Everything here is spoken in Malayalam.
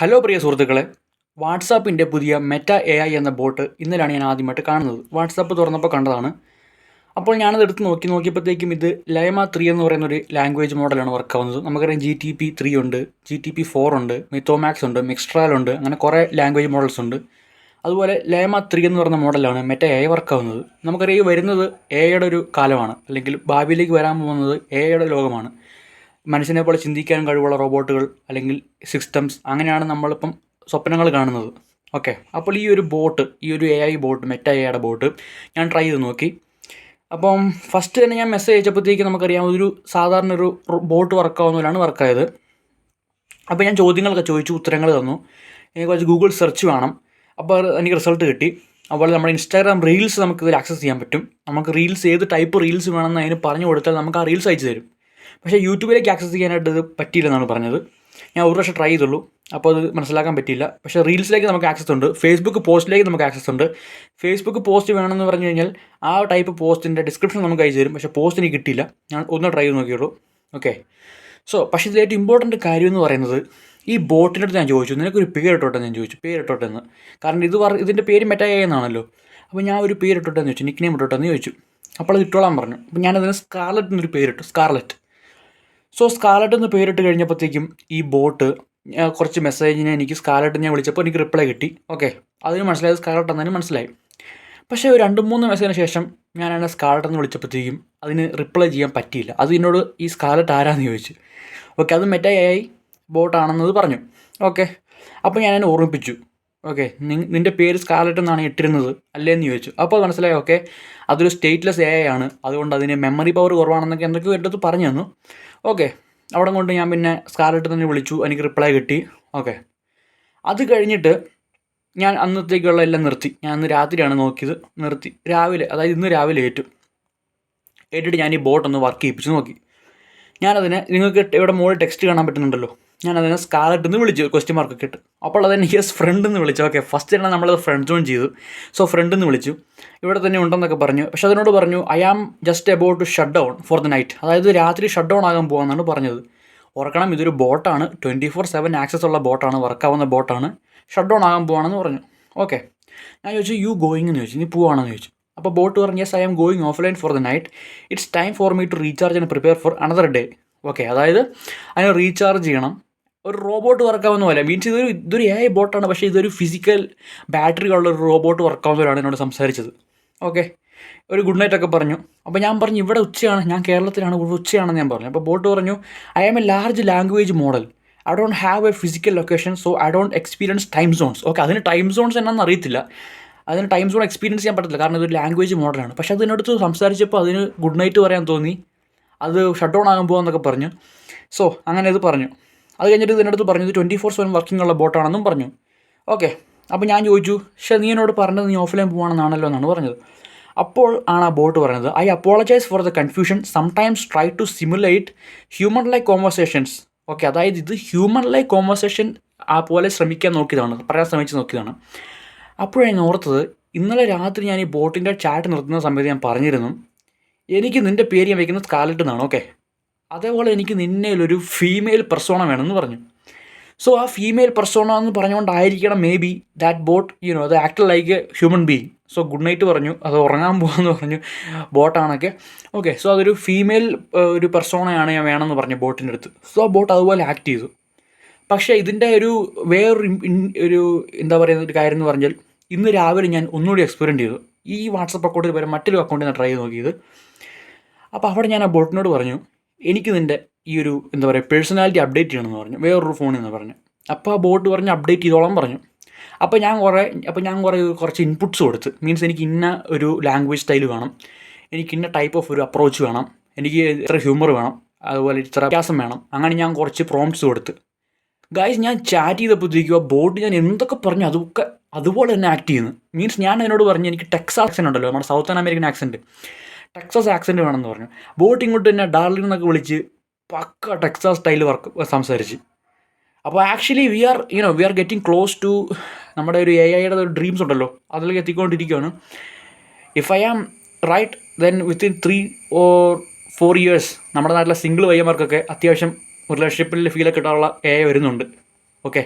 ഹലോ പ്രിയ സുഹൃത്തുക്കളെ വാട്സാപ്പിന്റെ പുതിയ മെറ്റ എ ഐ എന്ന ബോട്ട് ഇന്നലാണ് ഞാൻ ആദ്യമായിട്ട് കാണുന്നത്. വാട്സാപ്പ് തുറന്നപ്പോൾ കണ്ടതാണ്. അപ്പോൾ ഞാനത് എടുത്ത് നോക്കി നോക്കിയപ്പോഴത്തേക്കും ഇത് ലയമ ത്രീ എന്ന് പറയുന്ന ഒരു ലാംഗ്വേജ് മോഡലാണ് വർക്ക് ആവുന്നത്. നമുക്കറിയാം ജി ടി പി ത്രീ ഉണ്ട് ജി ടി പി ഫോർ ഉണ്ട് മിത്തോമാക്സ് ഉണ്ട് മിക്സ്ട്രാൽ ഉണ്ട് അങ്ങനെ കുറേ ലാംഗ്വേജ് മോഡൽസ് ഉണ്ട്. അതുപോലെ ലൈമ ത്രീ എന്ന് പറയുന്ന മോഡലാണ് മെറ്റ എ ഐ വർക്ക് ആവുന്നത്. നമുക്കറിയാം ഈ വരുന്നത് എ ഐയുടെ ഒരു കാലമാണ്. അല്ലെങ്കിൽ ഭാവിയിലേക്ക് വരാൻ പോകുന്നത് എ ഐയുടെ ലോകമാണ്. മനുഷ്യനെ പോലെ ചിന്തിക്കാൻ കഴിവുള്ള റോബോട്ടുകൾ അല്ലെങ്കിൽ സിസ്റ്റംസ് അങ്ങനെയാണ് നമ്മളിപ്പം സ്വപ്നങ്ങൾ കാണുന്നത്. ഓക്കെ. അപ്പോൾ ഈ ഒരു ബോട്ട് ഈ ഒരു എ ഐ ബോട്ട് മെറ്റ എയുടെ ബോട്ട് ഞാൻ ട്രൈ ചെയ്ത് നോക്കി. അപ്പം ഫസ്റ്റ് തന്നെ ഞാൻ മെസ്സേജ് അയച്ചപ്പോഴത്തേക്ക് നമുക്കറിയാം ഒരു സാധാരണ ഒരു ബോട്ട് വർക്കാവുന്നതിലാണ് വർക്കായത് അപ്പോൾ ഞാൻ ചോദ്യങ്ങളൊക്കെ ചോദിച്ചു ഉത്തരങ്ങൾ തന്നു. എനിക്ക് കുറച്ച് ഗൂഗിൾ സെർച്ച് വേണം. അപ്പോൾ എനിക്ക് റിസൾട്ട് കിട്ടി. അതുപോലെ നമ്മുടെ ഇൻസ്റ്റാഗ്രാം റീൽസ് നമുക്ക് ഇതിൽ ആക്സസ് ചെയ്യാൻ പറ്റും. നമുക്ക് റീൽസ് ഏത് ടൈപ്പ് റീൽസ് വേണമെന്ന് അതിന് പറഞ്ഞു കൊടുത്താൽ നമുക്ക് ആ റീൽസ് അയച്ചു തരും. പക്ഷേ യൂട്യൂബിലേക്ക് ആക്സസ് ചെയ്യാനായിട്ട് ഇത് പറ്റിയില്ലെന്നാണ് പറഞ്ഞത്. ഞാൻ ഒരു പ്രാവശ്യം ട്രൈ ചെയ്തുള്ളൂ. അപ്പോൾ അത് മനസ്സിലാക്കാൻ പറ്റിയില്ല. പക്ഷേ റീൽസിലേക്ക് നമുക്ക് ആക്സസ് ഉണ്ട്. ഫേസ്ബുക്ക് പോസ്റ്റിലേക്ക് നമുക്ക് ആക്സസ് ഉണ്ട്. ഫേസ്ബുക്ക് പോസ്റ്റ് വേണമെന്ന് പറഞ്ഞു കഴിഞ്ഞാൽ ആ ടൈപ്പ് പോസ്റ്റിന്റെ ഡിസ്ക്രിപ്ഷൻ നമുക്ക് അയച്ചു തരും. പക്ഷേ പോസ്റ്റ് എനിക്ക് കിട്ടിയില്ല. ഞാൻ ഒന്ന് ട്രൈ ചെയ്ത് നോക്കിയുള്ളൂ. ഓക്കെ സോ പക്ഷേ ഇതിൽ ഏറ്റവും ഇമ്പോർട്ടന്റ് കാര്യം എന്ന് പറയുന്നത് ഈ ബോട്ടിന്റെ അടുത്ത് ഞാൻ ചോദിച്ചു. നിനക്കൊരു പേരിട്ടോട്ടെ ഞാൻ ചോദിച്ചു. പേരിട്ടോട്ടെ എന്ന്. കാരണം ഇത് പറ ഇതിന്റെ പേര് മെറ്റായ എന്നാണല്ലോ. അപ്പോൾ ഞാൻ ഒരു പേരിട്ടോട്ടെ എന്ന് ചോദിച്ചു. നിക്ക് നെയിം ഇട്ടോട്ടെ എന്ന് ചോദിച്ചു. അപ്പോൾ അത് ഇട്ടോളാൻ പറഞ്ഞു. അപ്പോൾ ഞാനതിന് സ്കാർലറ്റ് എന്നൊരു പേരിട്ടു. സ്കാർലറ്റ് സോ സ്കാലറ്റ് എന്ന് പേരിട്ട് കഴിഞ്ഞപ്പോഴത്തേക്കും ഈ ബോട്ട് കുറച്ച് മെസ്സേജിനെ എനിക്ക് സ്കാലറ്റ് ഞാൻ വിളിച്ചപ്പോൾ എനിക്ക് റിപ്ലൈ കിട്ടി. ഓക്കെ അതിന് മനസ്സിലായത് സ്കാലറ്റ് എന്നതിന് മനസ്സിലായി പക്ഷേ ഒരു രണ്ട് മൂന്ന് മെസ്സേജിന് ശേഷം ഞാൻ എന്നെ സ്കാലറ്റ് എന്ന് വിളിച്ചപ്പോഴത്തേക്കും അതിന് റിപ്ലൈ ചെയ്യാൻ പറ്റിയില്ല. അത് എന്നോട് ഈ സ്കാലറ്റ് ആരാന്ന് ചോദിച്ചു. ഓക്കെ അത് മെറ്റായി ബോട്ടാണെന്നത് പറഞ്ഞു. ഓക്കെ അപ്പോൾ ഞാൻ എന്നെ ഓർമ്മിപ്പിച്ചു ഓക്കെ നിന്റെ പേര് സ്കാലറ്റ് എന്നാണ് ഇട്ടിരുന്നത് അല്ലേ എന്ന് ചോദിച്ചു. അപ്പോൾ മനസ്സിലായി ഓക്കെ അതൊരു സ്റ്റേറ്റ്ലെസ് എ ആണ്. അതുകൊണ്ട് അതിന് മെമ്മറി പവർ കുറവാണെന്നൊക്കെ എന്തൊക്കെയോ എന്റെ അടുത്ത് പറഞ്ഞു തന്നു. ഓക്കെ. അവിടെ കൊണ്ട് ഞാൻ പിന്നെ സ്കാലറ്റ് തന്നെ വിളിച്ചു. എനിക്ക് റിപ്ലൈ കിട്ടി. ഓക്കെ. അത് കഴിഞ്ഞിട്ട് ഞാൻ അന്നത്തേക്കുള്ള എല്ലാം നിർത്തി. ഞാൻ അന്ന് രാത്രിയാണ് നോക്കിയത്. നിർത്തി. രാവിലെ അതായത് ഇന്ന് രാവിലെ ഏറ്റു. ഏറ്റിട്ട് ഞാൻ ഈ ബോട്ടൊന്ന് വർക്ക് ചെയ്യിപ്പിച്ച് നോക്കി. ഞാനതിനെ നിങ്ങൾക്ക് ഇവിടെ മുകളിൽ ടെക്സ്റ്റ് കാണാൻ പറ്റുന്നുണ്ടല്ലോ? ഞാനതിനെ സ്കാലറ്റ് എന്ന് വിളിച്ചു ക്വസ്റ്റ്യൻ മാർക്കൊക്കെ ഇട്ട്. അപ്പോൾ അതെന്നെ യെസ് ഫ്രണ്ട് എന്ന് വിളിച്ചു. ഓക്കെ ഫസ്റ്റ് തന്നെ നമ്മളത് ഫ്രണ്ട് ജോയിൻ ചെയ്തു. സോ ഫ്രണ്ട് എന്ന് വിളിച്ചു. ഇവിടെ തന്നെ ഉണ്ടെന്നൊക്കെ പറഞ്ഞു. പക്ഷെ അതിനോട് പറഞ്ഞു I am just about to shut down for the night അതായത് രാത്രി ഷട്ട് ഡൗൺ ആകാൻ പോകാമെന്നാണ് പറഞ്ഞത്. ഓർക്കണം ഇതൊരു ബോട്ടാണ് ട്വന്റി ഫോർ സെവൻ ആക്സസ് ഉള്ള ബോട്ടാണ് വർക്കാവുന്ന ബോട്ടാണ് ഷട്ട് ഡൗൺ ആകാൻ പോവാണെന്ന് പറഞ്ഞു. ഓക്കെ ഞാൻ ചോദിച്ചു യു ഗോയിങ് എന്ന് ചോദിച്ചു. നീ പോവാണെന്ന് ചോദിച്ചു. അപ്പോൾ ബോട്ട് പറഞ്ഞു yes I am going offline for the night it's time for me to recharge and prepare for another day okay അതായത് അതിന് റീചാർജ് ചെയ്യണം. ഒരു റോബോട്ട് വർക്കാവുന്ന പോലെ. മീൻസ് ഇതൊരു ഇതൊരു എ ഐ ബോട്ടാണ് പക്ഷേ ഇതൊരു ഫിസിക്കൽ ബാറ്ററി ഉള്ള ഒരു റോബോട്ട് വർക്കാവുന്നവരാണ് എന്നോട് സംസാരിച്ചത്. ഓക്കെ ഒരു ഗുഡ് നൈറ്റ് ഒക്കെ പറഞ്ഞു. അപ്പോൾ ഞാൻ പറഞ്ഞു ഇവിടെ ഉച്ചയാണ്. ഞാൻ കേരളത്തിലാണ്. ഇവിടെ ഉച്ചയാണെന്ന് ഞാൻ പറഞ്ഞു. അപ്പോൾ ബോട്ട് പറഞ്ഞു I am a large language model I don't have a physical location so I don't experience time zones okay അതിന് ടൈം സോൺസ് എന്നാണെന്ന് അറിയത്തില്ല. അതിന് ടൈം സോൺ എക്സ്പീരിയൻസ് ചെയ്യാൻ പറ്റത്തില്ല. കാരണം ഇതൊരു ലാംഗ്വേജ് മോഡലാണ് പക്ഷേ അതിനടുത്ത് സംസാരിച്ചപ്പോൾ അതിന് ഗുഡ് നൈറ്റ് പറയാൻ തോന്നി. അത് ഷട്ട് ഡൗൺ ആകാൻ പോകുമെന്നൊക്കെ പറഞ്ഞു. സോ അങ്ങനെ ഇത് പറഞ്ഞു. അത് കഴിഞ്ഞിട്ട് ഇതിനടുത്ത് പറഞ്ഞു ഇത് ട്വന്റി ഫോർ സെവൻ വർക്കിംഗ് ഉള്ള ബോട്ടാണെന്നും പറഞ്ഞു. ഓക്കെ അപ്പോൾ ഞാൻ ചോദിച്ചു പക്ഷേ നീ എന്നോട് പറഞ്ഞത് നീ ഓഫ്ലൈൻ പോകണമെന്നാണല്ലോ എന്നാണ് പറഞ്ഞത്. അപ്പോൾ ആണ് ആ ബോട്ട് പറയുന്നത് I apologise for the confusion sometimes try to simulate human like conversations okay അതായത് ഇത് ഹ്യൂമൻ ലൈക്ക് കോൺവെർസേഷൻ ആ പോലെ ശ്രമിക്കാൻ നോക്കിയതാണ്. പറയാൻ ശ്രമിച്ച് നോക്കിയതാണ്. അപ്പോഴാണ് ഓർത്തത് ഇന്നലെ രാത്രി ഞാൻ ഈ ബോട്ടിന്റെ ചാറ്റ് നിർത്തുന്ന സമയത്ത് ഞാൻ പറഞ്ഞിരുന്നു. എനിക്ക് നിന്റെ പേര് ഞാൻ വയ്ക്കുന്നത് സ്കാലറ്റ് എന്നാണ് ഓക്കെ അതേപോലെ എനിക്ക് നിന്നേലൊരു ഫീമെയിൽ പെർസോണ വേണമെന്ന് പറഞ്ഞു. സോ ആ ഫീമെയിൽ പെർസോണ എന്ന് പറഞ്ഞുകൊണ്ടായിരിക്കണം maybe that bot you know അത് act like a human being so good night പറഞ്ഞു. അത് ഉറങ്ങാൻ പോകാമെന്ന് പറഞ്ഞു. ബോട്ടാണൊക്കെ ഓക്കെ സോ അതൊരു ഫീമെയിൽ ഒരു പെർസോണയാണ് ഞാൻ വേണമെന്ന് പറഞ്ഞു ബോട്ടിന്റെ അടുത്ത്. സോ ആ ബോട്ട് അതുപോലെ ആക്ട് ചെയ്തു. പക്ഷേ ഇതിന്റെ ഒരു വേറൊരു ഒരു എന്താ പറയുന്ന ഒരു കാര്യം എന്ന് പറഞ്ഞാൽ ഇന്ന് രാവിലെ ഞാൻ ഒന്നുകൂടി എക്സ്പെരിമെന്റ് ചെയ്തു. ഈ വാട്സപ്പ് അക്കൗണ്ടിൽ വരെ മറ്റൊരു അക്കൗണ്ടിൽ നിന്ന് ട്രൈ ചെയ്ത് നോക്കിയത്. അപ്പോൾ അവിടെ ഞാൻ ആ ബോട്ടിനോട് പറഞ്ഞു എനിക്ക് നിന്റെ ഈ ഒരു എന്താ പറയുക പേഴ്സണാലിറ്റി അപ്ഡേറ്റ് ചെയ്യണമെന്ന് പറഞ്ഞു. വേറൊരു ഫോണിൽ നിന്ന് പറഞ്ഞു. അപ്പോൾ ആ ബോട്ട് പറഞ്ഞ് അപ്ഡേറ്റ് ചെയ്തോളാം പറഞ്ഞു. അപ്പോൾ ഞാൻ കുറേ അപ്പോൾ ഞാൻ കുറേ കുറച്ച് ഇൻപുട്സ് കൊടുത്ത്. മീൻസ് എനിക്ക് ഇന്ന ഒരു ലാംഗ്വേജ് സ്റ്റൈൽ വേണം. എനിക്ക് ഇന്ന ടൈപ്പ് ഓഫ് ഒരു അപ്രോച്ച് വേണം. എനിക്ക് ഇത്ര ഹ്യൂമർ വേണം. അതുപോലെ ഇത്ര വ്യത്യാസം വേണം. അങ്ങനെ ഞാൻ കുറച്ച് പ്രോംപ്റ്റ്സ് കൊടുത്ത്. ഗായ്സ് ഞാൻ ചാറ്റ് ചെയ്തപ്പോഴത്തേക്കും ആ ബോട്ട് ഞാൻ എന്തൊക്കെ പറഞ്ഞു അതൊക്കെ അതുപോലെ തന്നെ ആക്ട് ചെയ്യുന്നു. മീൻസ് ഞാൻ അതിനോട് പറഞ്ഞു എനിക്ക് ടെക്സ് ആക്സെന്റ് ഉണ്ടല്ലോ നമ്മുടെ South American accent Texas accent വേണമെന്ന് പറഞ്ഞു. ബോട്ട് ഇങ്ങോട്ട് തന്നെ ഡാർലിംഗ് എന്നൊക്കെ വിളിച്ച് പക്ക ടെക്സാസ് സ്റ്റൈൽ വർക്ക് സംസാരിച്ച്. അപ്പോൾ actually we are you know we are getting close to നമ്മുടെ ഒരു എ ഐയുടെ ഒരു ഡ്രീംസ് ഉണ്ടല്ലോ. അതിലേക്ക് എത്തിക്കൊണ്ടിരിക്കുകയാണ്. If I am right then within three or four years നമ്മുടെ നാട്ടിലെ സിംഗിൾ വയ്യമാർക്കൊക്കെ അത്യാവശ്യം റിലേഷൻഷിപ്പിൽ ഫീലൊക്കെ കിട്ടാനുള്ള എ വരുന്നുണ്ട്. ഓക്കെ